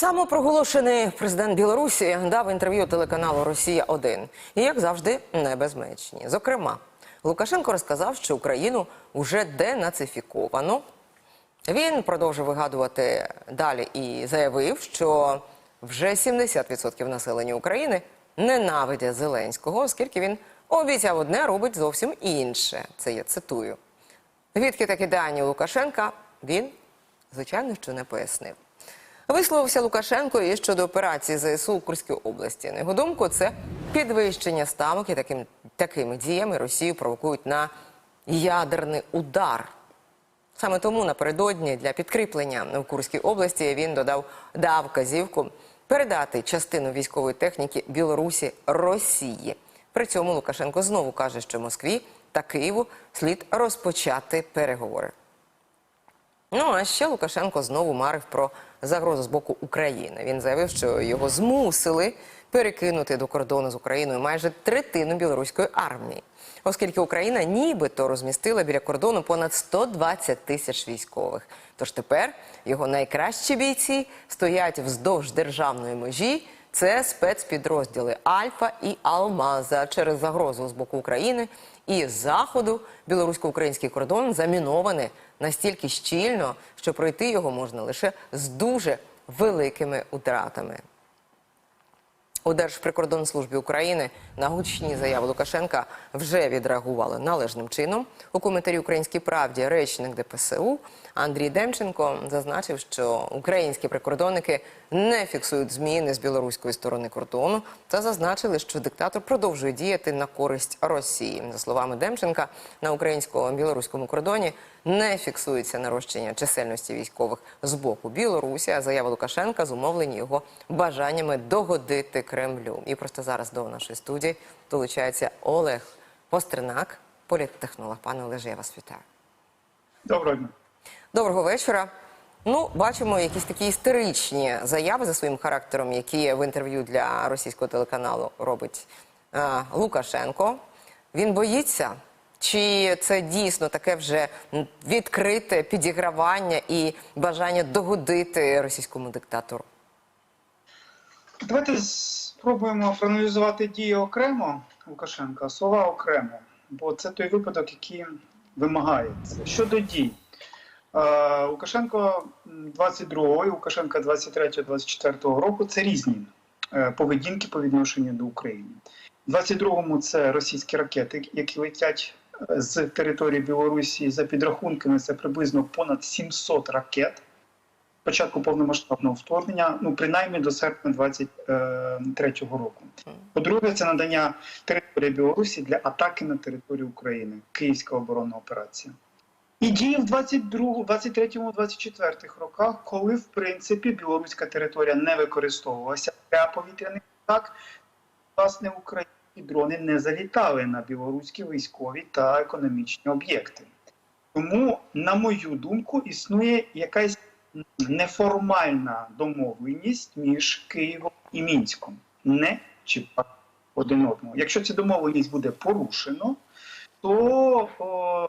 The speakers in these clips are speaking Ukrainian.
Самопроголошений президент Білорусі дав інтерв'ю телеканалу Росія 1 і, як завжди, не безмечні. Зокрема, Лукашенко розказав, що Україну вже денацифіковано. Він продовжив вигадувати далі і заявив, що вже 70% населення України ненавидять Зеленського, оскільки він обіцяв одне, робить зовсім інше. Це я цитую. Звідки такі дані Лукашенка він, звичайно, що не пояснив. Висловився Лукашенко і щодо операції ЗСУ у Курській області. На його думку, це підвищення ставок і таким, такими діями Росію провокують на ядерний удар. Саме тому напередодні для підкріплення в Курській області він додав дав вказівку передати частину військової техніки Білорусі Росії. При цьому Лукашенко знову каже, що Москві та Києву слід розпочати переговори. Ну а ще Лукашенко знову марив про загрозу з боку України. Він заявив, що його змусили перекинути до кордону з Україною майже третину білоруської армії, оскільки Україна нібито розмістила біля кордону понад 120 тисяч військових. Тож тепер його найкращі бійці стоять вздовж державної межі. Це спецпідрозділи Альфа і Алмаза через загрозу з боку України і заходу білорусько-український кордон замінований настільки щільно, що пройти його можна лише з дуже великими втратами. У Держприкордонслужбі України на гучні заяви Лукашенка вже відреагували належним чином. У коментарі Українській правді речник ДПСУ Андрій Демченко зазначив, що українські прикордонники не фіксують зміни з білоруської сторони кордону та зазначили, що диктатор продовжує діяти на користь Росії. За словами Демченка, на українсько-білоруському кордоні не фіксується нарощення чисельності військових з боку Білорусі. А заяви Лукашенка зумовлені його бажаннями догодити Кремлю. І просто зараз до нашої студії долучається Олег Постернак, політтехнолог. Пане Олеже, я вас вітаю. Доброго дня. Доброго вечора. Ну, бачимо якісь такі істеричні заяви за своїм характером, які в інтерв'ю для російського телеканалу робить е, Лукашенко. Він боїться, чи це дійсно таке вже відкрите підігравання і бажання догодити російському диктатору? Давайте спробуємо проаналізувати дії окремо Лукашенка, слова окремо, бо це той випадок, який вимагається. Щодо дій. Е, Лукашенко 22-го і Лукашенка 23-24 року це різні е, поведінки по відношенню до України. У 22-му це російські ракети, які летять е, з території Білорусі. За підрахунками, це приблизно понад 700 ракет. Початку повномасштабного вторгнення, ну принаймні до серпня 23-го року. По-друге, це надання території Білорусі для атаки на територію України, Київська оборонна операція. І дії в 22, 23, 24 роках, коли в принципі білоруська територія не використовувалася для повітряних атак, власне, українські дрони не залітали на білоруські військові та економічні об'єкти. Тому, на мою думку, існує якась неформальна домовленість між Києвом і Мінськом. Не чіпати один одного. Якщо ця домовленість буде порушено, то о,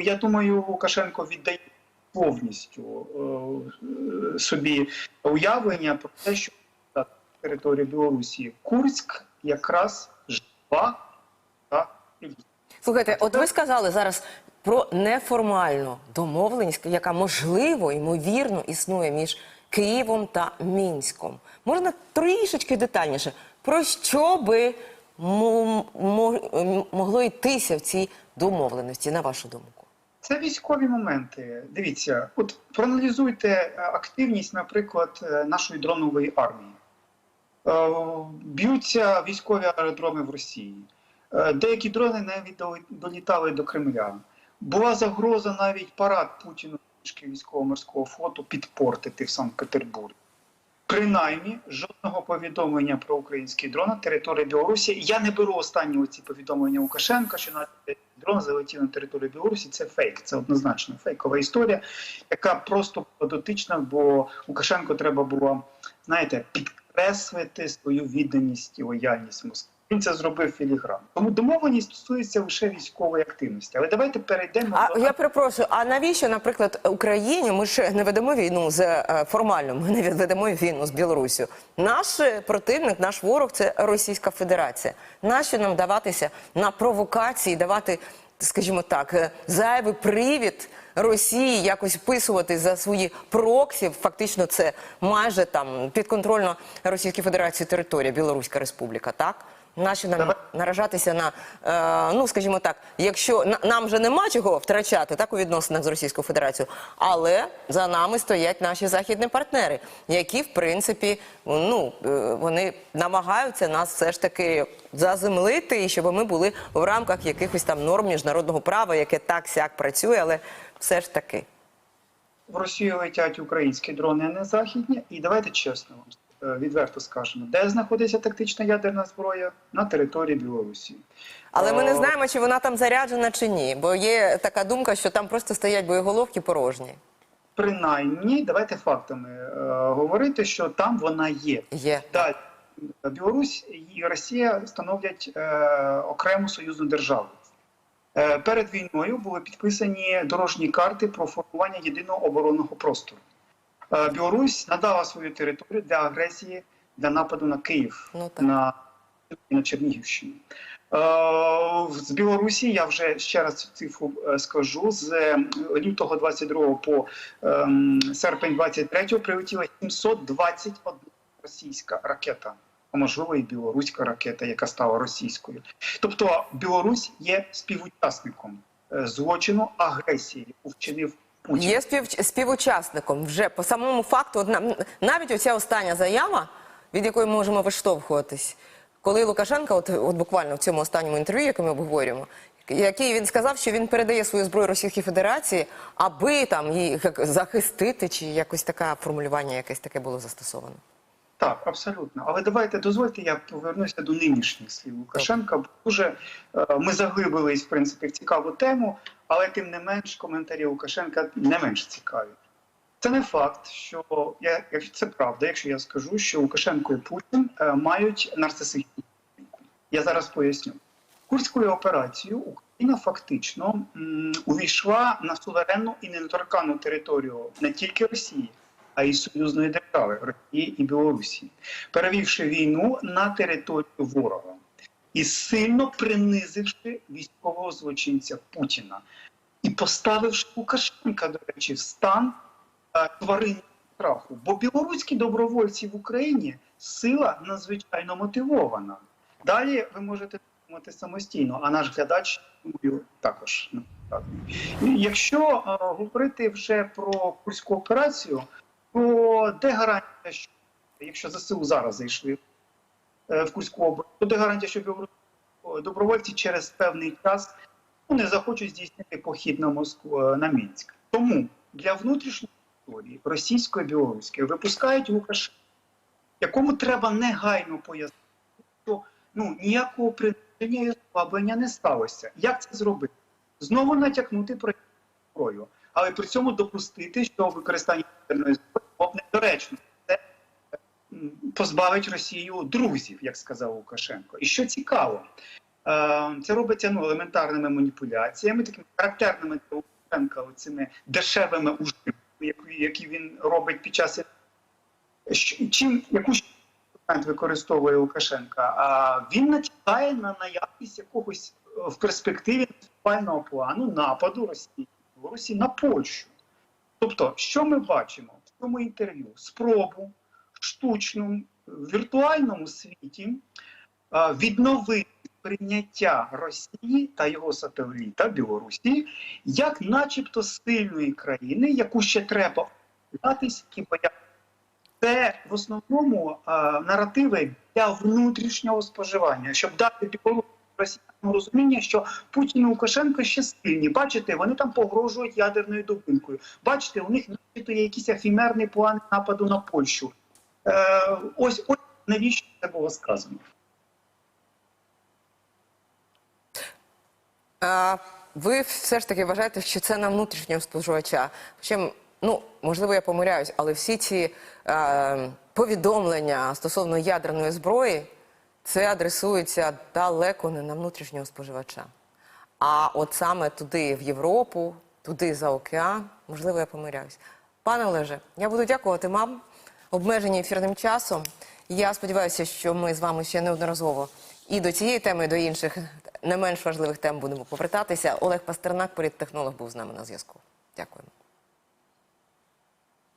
я думаю, Лукашенко віддає повністю е, собі уявлення про те, що на території Білорусі Курськ якраз жива та Слухайте, от ви сказали зараз про неформальну домовленість, яка можливо, ймовірно, існує між Києвом та Мінськом. Можна трішечки детальніше, про що би могло йтися в цій домовленості, на вашу думку? Це військові моменти. Дивіться, от проаналізуйте е, активність, наприклад, е, нашої дронової армії. Е, Б'ються військові аеродроми в Росії. Деякі дрони навіть долітали до Кремля. Була загроза навіть парад Путіну військово-морського флоту підпортити в Санкт-Петербурзі. Принаймні, жодного повідомлення про український дрон на території Білорусі. Я не беру останні оці повідомлення Лукашенка, що на дрон залетів на територію Білорусі. Це фейк, це однозначно фейкова історія, яка просто дотична, бо Лукашенко треба було, знаєте, підкреслити свою відданість і лояльність Москві. Він це зробив філіграм. Тому домовленість стосується лише військової активності. Але давайте перейдемо А до я перепрошую, а навіщо, наприклад, Україні ми ж не ведемо війну з е, формально, ми не ведемо війну з Білоруссю. Наш е, противник, наш ворог це Російська Федерація. Нащо нам даватися на провокації, давати, скажімо так, е, зайвий привід Росії якось вписувати за свої проксі. Фактично, це майже там підконтрольна Російській Федерації територія, Білоруська Республіка, так? Наші нам Давай. наражатися на е, ну скажімо так, якщо на, нам вже нема чого втрачати так у відносинах з Російською Федерацією, але за нами стоять наші західні партнери, які в принципі ну е, вони намагаються нас все ж таки заземлити, і щоб ми були в рамках якихось там норм міжнародного права, яке так сяк працює, але все ж таки. в Росію летять українські дрони, а не західні. І давайте чесно вам відверто скажемо, де знаходиться тактична ядерна зброя на території Білорусі. Але ми не знаємо, чи вона там заряджена чи ні, бо є така думка, що там просто стоять боєголовки порожні. Принаймні, давайте фактами е, говорити, що там вона є. Є. Далі Білорусь і Росія становлять е, окрему союзну державу. Е, перед війною були підписані дорожні карти про формування єдиного оборонного простору. Е, Білорусь надала свою територію для агресії для нападу на Київ Ну, на, на Чернігівщині. Е, з Білорусі я вже ще раз цю цифру е, скажу. З лютого 22 по ем, серпень 23 прилетіла 721 російська ракета, а можливо і білоруська ракета, яка стала російською. Тобто Білорусь є співучасником злочину агресії, яку вчинив Путін. Є спів, співучасником вже по самому факту. От нам- навіть оця остання заява, від якої ми можемо виштовхуватись, коли Лукашенко, от, от буквально в цьому останньому інтерв'ю, яке ми обговорюємо, який він сказав, що він передає свою зброю Російській Федерації, аби там її як, захистити, чи якось таке формулювання, якесь таке було застосовано. Так, абсолютно. Але давайте дозвольте, я повернуся до нинішніх слів Лукашенка. Дуже е, ми заглибились в принципі в цікаву тему, але тим не менш коментарі Лукашенка не менш цікаві. Це не факт, що я, якщо це правда, якщо я скажу, що Лукашенко і Путін е, мають нарцисичну поведінку. Я зараз поясню. Курською операцією Україна фактично м, увійшла на суверенну і недоторкану територію не тільки Росії, а й союзної держави Росії і Білорусі, перевівши війну на територію ворога і сильно принизивши військового злочинця Путіна і поставивши Лукашенка, до речі, в стан е, тваринного страху. Бо білоруські добровольці в Україні сила надзвичайно мотивована. Далі ви можете думати самостійно, а наш глядач думаю, також. Так. Якщо е, говорити вже про курську операцію, то де гарантія, що якщо ЗСУ зараз зайшли в Курську область, то де гарантія, що білоруські добровольці через певний час не захочуть здійснити похід на Москву е, на Мінськ. Тому для внутрішньої історії російської білоруської випускають Лукашенка, якому треба негайно пояснити, що ну ніякого приниження і ослаблення не сталося. Як це зробити? Знову натякнути про зброю, але при цьому допустити, що використання зброї було б недоречно. Позбавить Росію друзів, як сказав Лукашенко. І що цікаво, е, це робиться ну, елементарними маніпуляціями, такими характерними для Лукашенка, оцими дешевими ужимками, які, він робить під час чим яку використовує Лукашенка? А він натякає на наявність якогось е, в перспективі наступального плану нападу Росії Білорусі на Польщу. Тобто, що ми бачимо в цьому інтерв'ю? Спробу штучному віртуальному світі відновити прийняття Росії та його сателіта Білорусі як, начебто, сильної країни, яку ще треба об'єднатись і боятися. Це в основному наративи для внутрішнього споживання, щоб дати Білорусі росіянам розуміння, що Путін і Лукашенко ще сильні. Бачите, вони там погрожують ядерною дубинкою. Бачите, у них є якісь ефемерні плани нападу на Польщу. Е, ось ось навіщо це було сказано. А, ви все ж таки вважаєте, що це на внутрішнього споживача. Причому, ну можливо, я помиляюсь, але всі ці е, повідомлення стосовно ядерної зброї, це адресується далеко не на внутрішнього споживача. А от саме туди, в Європу, туди за океан, можливо, я помиляюсь. Пане Олеже, я буду дякувати вам. Обмежені ефірним часом. Я сподіваюся, що ми з вами ще неодноразово і до цієї теми, і до інших не менш важливих тем будемо повертатися. Олег Пастернак, політтехнолог, був з нами на зв'язку. Дякуємо.